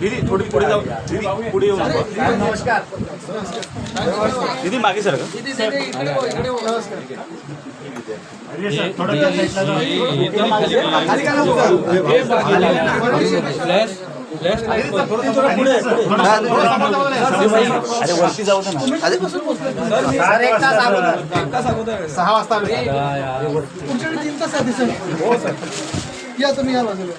दीदी थोडी पुढे जाऊ. दीदी पुढे येऊ नमस्कार दीदी मागे सर का? अरे वरती जाऊ सहा वाजता या तुम्ही या बाजूला.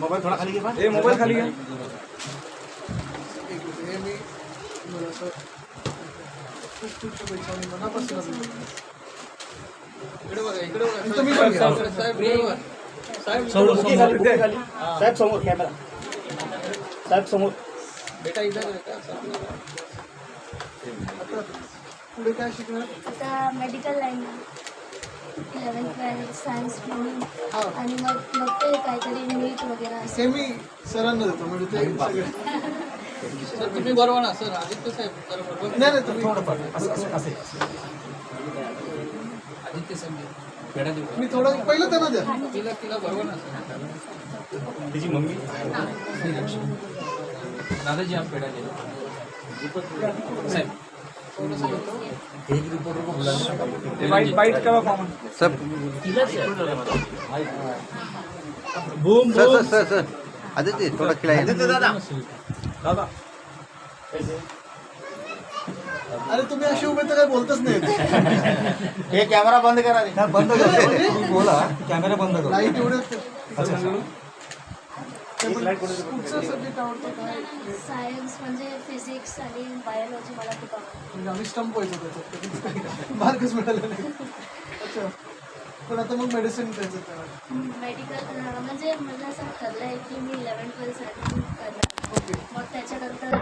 मोबाईल थोडा खाली घे बा. मोबाईल खाली घ्या. हे मी मला असं खूप खूप शुभेच्छा आणि मनापासून अभिनंदन. आणि तुम्ही पण घ्या. खाली, बुके खाली. साहेब समोर कॅमेरा. साहेब समोर. आता पुढे काय शिकणार? आता medical line eleven twelfth science म्हणून. हा. आणि मग मग ते काहीतरी नीट वगैरे असं. हे मी सरांना देतो म्हणजे ते सगळे सर तुम्ही बरोबर ना सर आदित्य साहेब बरोबर नाही नाही तुम्ही आदित्य संजय पेढा देऊ. मी थोडं पहिलं त्यांना द्या. तिला तिला बरोबर ना सर. तिची मम्मी? दादाजी आप पेढा दिला साहेब sir sir sir sir Aditya थोडा खिलाय. दादा. अरे तुम्ही असे उभे तर काय बोलतच नाही हे कॅमेरा बंद करा. बंद बोला कॅमेरा बंद करू. लाइट एवढे कुठचा सब्जेक्ट आवडतो काय? सायन्स म्हणजे फिजिक्स आणि बायोलॉजी मला खूप आवडतं. म्हणजे आम्ही स्टंप व्हायचो त्याच्यात मार्कच मिळाले नाही. अच्छा. पण आता मग मेडिसिन त्याला मेडिकल म्हणजे मला असं ठरलं आहे की मी इलेवन ट्वेल्थसाठी करणार. ओके. मग त्याच्यानंतर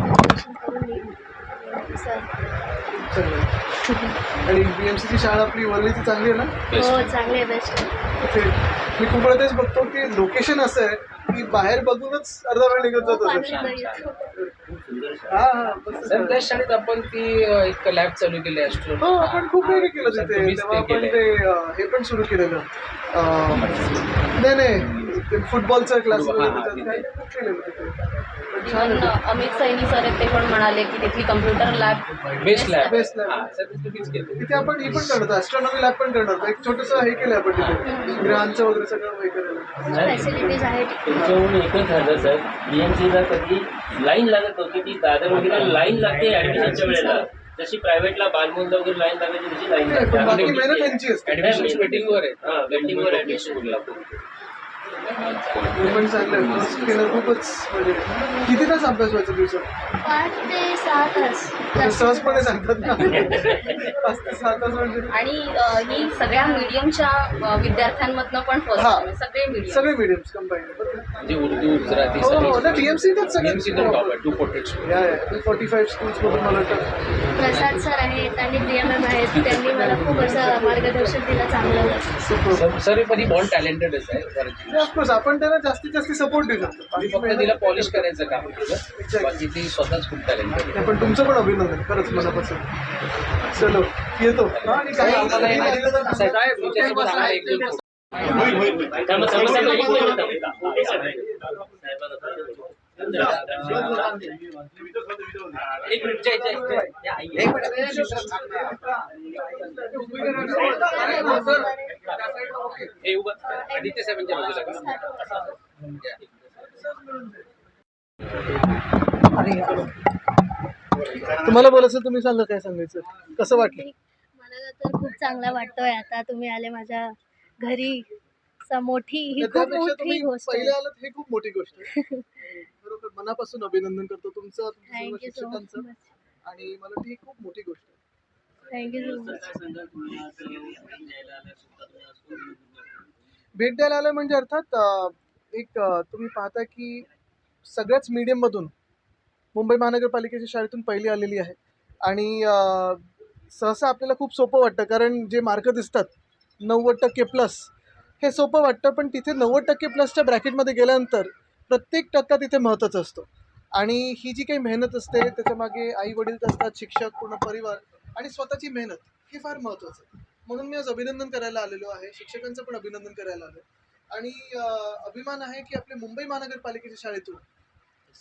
करून सर आणि बी एम सीची शाळा आपली वरली ती चांगली आहे ना? हो चांगले बेस्ट ते मी खूप वेळा तेच बघतो की लोकेशन असं आहे की बाहेर बघूनच अर्धा वेळ निघत जात. होतं हा हा बस. सर तसं. त्या शाळेत आपण ती एक लॅब चालू केली आहे हो आपण खूप काही केलं तिथे. तेव्हा आपण. ते हे पण सुरू केलेलं. नाही नाही. ते फुटबॉलचा क्लास अमित सैनी सर ते पण म्हणाले की तिथली कम्प्युटर लॅब बेस्ट लॅब. हा तुम्हीच केलं. तिथे आपण ही पण करतो ॲस्ट्रॉनॉमी लॅब पण करणार. एक छोटंसं हे केलं आपण तिथे. ग्रहांचं वगैरे सगळं हे करायला फॅसिलिटीज आहेत. तुमच्याकडून एकच झालं सर. बीएमसीला कधी लाईन लागत होती ती दादर वगैरे लाईन लागते ऍडमिशनच्या वेळेला. जशी प्रायव्हेटला बालमंद वगैरे लाईन लागायची तशी लाईन लागते. ऍडमिशन वेटिंगवर आहे. वेटिंगवर ऍडमिशन लागतो. पण चांगलं खूपच म्हणजे किती तास अभ्यास व्हायचा दिवसात? पाच ते सहा तास. ते सहजपणे सांगतात ना. पाच ते सहा तास म्हणजे आणि अ, ही सगळ्या मीडियमच्या विद्यार्थ्यांमधनं पण हा. फर्स्ट सगळे मीडियम सगळे मिडियम्स कंबाईन म्हणजे उर्दू गुजराती हो हो ना बीएमसी तर बीएमसी तर टॉप आहे to portrait forty five schools मधून मला वाटतं. प्रसाद सर आहेत आणि प्रिया मॅम आहेत त्यांनी मला खूप असं मार्गदर्शन दिलं चांगलं. सर पण ही बॉन्ड टॅलेंटेडच आहे. ऑफकोर्स आपण त्याला जास्तीत जास्त सपोर्ट देऊ शकतो. फक्त तिला पॉलिश करायचं काम केलं. बाकी ती खूप टॅलेंटेड पण तुमचं पण अभिनंदन खरंच मनापासून चलो येतो. आणि काही आम्हाला नाही- आम्हाला- साहेब, तुमच्यासोबत आम्हाला एक दोन त्यामुळे समस्या एक मिनिट. एक जय जय. जय या, आई. हे उभं. आदित्य साहेबांच्या बाजूला. का? तुम्हाला बोलायचं तुम्ही सांगा काय सांगायचं? कसं वाटलं? मला तर खूप चांगला वाटतोय. आता तुम्ही आले माझ्या घरी. स- मोठी ही खूप त्यापेक्षा मोठी तुम्ही गोष्ट पहिले आहे आलात हे खूप मोठी गोष्ट आहे. खरोखर मनापासून अभिनंदन करतो तुमचं तुमच्या सर्व थँक्यू सो शिक्षकांचं. आणि मला वाटतं ही खूप मोठी गोष्ट आहे. थँक्यू सो मच भेट द्यायला आलं म्हणजे अर्थात अं, एक अं, तुम्ही पाहता की सगळ्याच मीडियममधून मुंबई महानगरपालिकेच्या शाळेतून पहिली आलेली आहे. आणि सहसा आपल्याला खूप सोपं वाटतं कारण जे मार्क दिसतात नव्वद टक्के प्लस हे सोपं वाटतं पण तिथे नव्वद टक्के प्लसच्या ब्रॅकेटमध्ये गेल्यानंतर प्रत्येक टक्का तिथे महत्त्वाचा असतो. आणि ही जी काही मेहनत असते त्याच्यामागे आई वडील असतात शिक्षक पूर्ण परिवार आणि स्वतःची मेहनत हे फार महत्त्वाचं आहे. म्हणून मी आज अभिनंदन करायला आलेलो आहे शिक्षकांचं पण अभिनंदन करायला आलो आणि अभिमान आहे की आपल्या मुंबई महानगरपालिकेच्या शाळेतून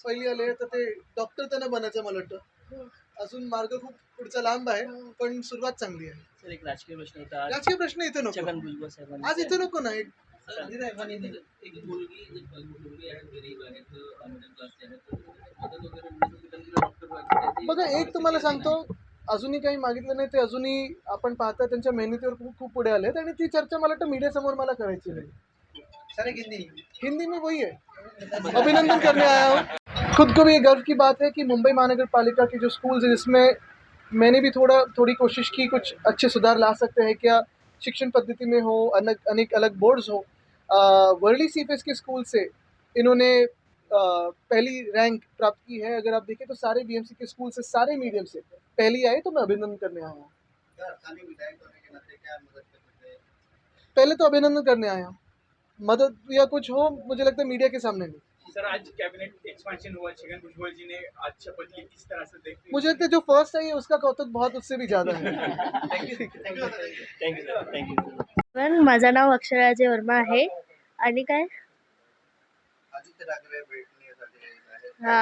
पहिली आले तर ते डॉक्टर त्यांना बनायचं मला वाटतं. अजून मार्ग खूप पुढचा लांब आहे पण सुरुवात चांगली आहे. सर एक राजकीय प्रश्न होता. राजकीय प्रश्न इथे नको. छगन भुजबळ साहेबांनी आज इथे नको ना एक एक मुलगी मुलगी आहे गरीब आहे तर मिडल क्लासची आहे. तर मदत वगैरे मिळते, त्यांना डॉक्टर व्हायचं बघा एक तुम्हाला सांगतो अजूनही काही मागितलं नाही ते अजूनही आपण पाहता त्यांच्या मेहनतीवर खूप खूप पुढे आलेत आणि ती चर्चा मला वाटतं मीडिया समोर मला करायची नाही हिंदी. हिंदी में वही है अभिनंदन करने आया हूँ. खुद को भी ये गर्व की बात है कि मुंबई महानगर पालिका के जो स्कूल्स हैं जिसमें मैंने भी थोड़ा थोड़ी कोशिश की कुछ अच्छे सुधार ला सकते हैं। क्या शिक्षण पद्धति में हो अनेक अनेक अलग बोर्ड्स हो वर्ली सीपीएस के स्कूल से इन्होंने पहली रैंक प्राप्त की है। अगर आप देखें तो सारे बीएमसी के स्कूल से सारे मीडियम से पहली आए तो मैं अभिनंदन करने आया हूँ? पहले तो अभिनंदन करने आया हूँ। मदद या कुछ हो मुझे लगता है मीडिया के सामने नहीं। सर आज कैबिनेट एक्सपेंशन हुआ छगन भुजबल जी ने आज शपथ ली किस तरह से देखते मुझे है जो फर्स्ट आई है उसका कौतुक बहुत उससे भी ज़्यादा है। माझं नाव अक्षराजे वर्मा आहे. आणि काय? हा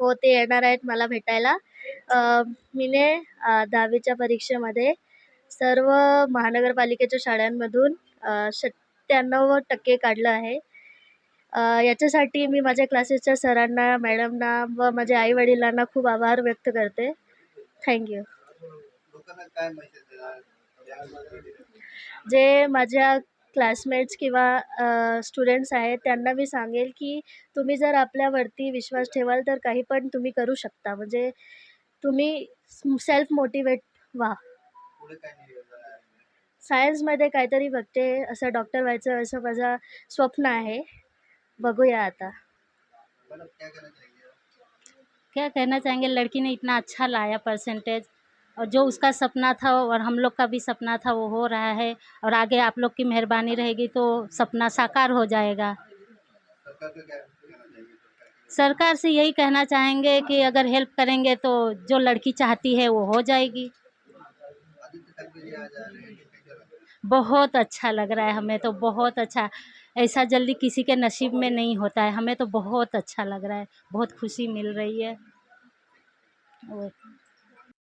हो ते येणार आहेत मला भेटायला. मीने दहावीच्या परीक्षेमध्ये सर्व महानगरपालिकेच्या शाळांमधून सत्त्याण्णव टक्के काढलं आहे. याच्यासाठी मी माझ्या क्लासेसच्या सरांना मॅडमना व माझ्या आईवडिलांना खूप आभार व्यक्त करते. थँक्यू जे माझ्या क्लासमेट्स किंवा स्टुडंट्स आहेत त्यांना मी सांगेल की तुम्ही जर आपल्यावरती विश्वास ठेवाल तर काही पण तुम्ही करू शकता. म्हणजे तुम्ही सेल्फ मोटिवेट व्हा सायन्समध्ये काहीतरी बघते असं डॉक्टर व्हायचं असं माझं स्वप्न आहे. बघूया आता। क्या कहना चाहिए क्या कहना चाहेंगे? लड़की ने इतना अच्छा लाया परसेंटेज और जो उसका सपना था और हम लोग का भी सपना था वो हो रहा है। और आगे आप लोग की मेहरबानी रहेगी तो सपना साकार हो जाएगा। सरकार से यही कहना चाहेंगे कि अगर हेल्प करेंगे तो जो लड़की चाहती है वो हो जाएगी। है बहुत अच्छा लग रहा है हमें तो बहुत अच्छा। ऐसा जल्दी किसी के नसीब में नहीं होता है। हमें तो बहुत अच्छा लग रहा है बहुत खुशी मिल रही है। और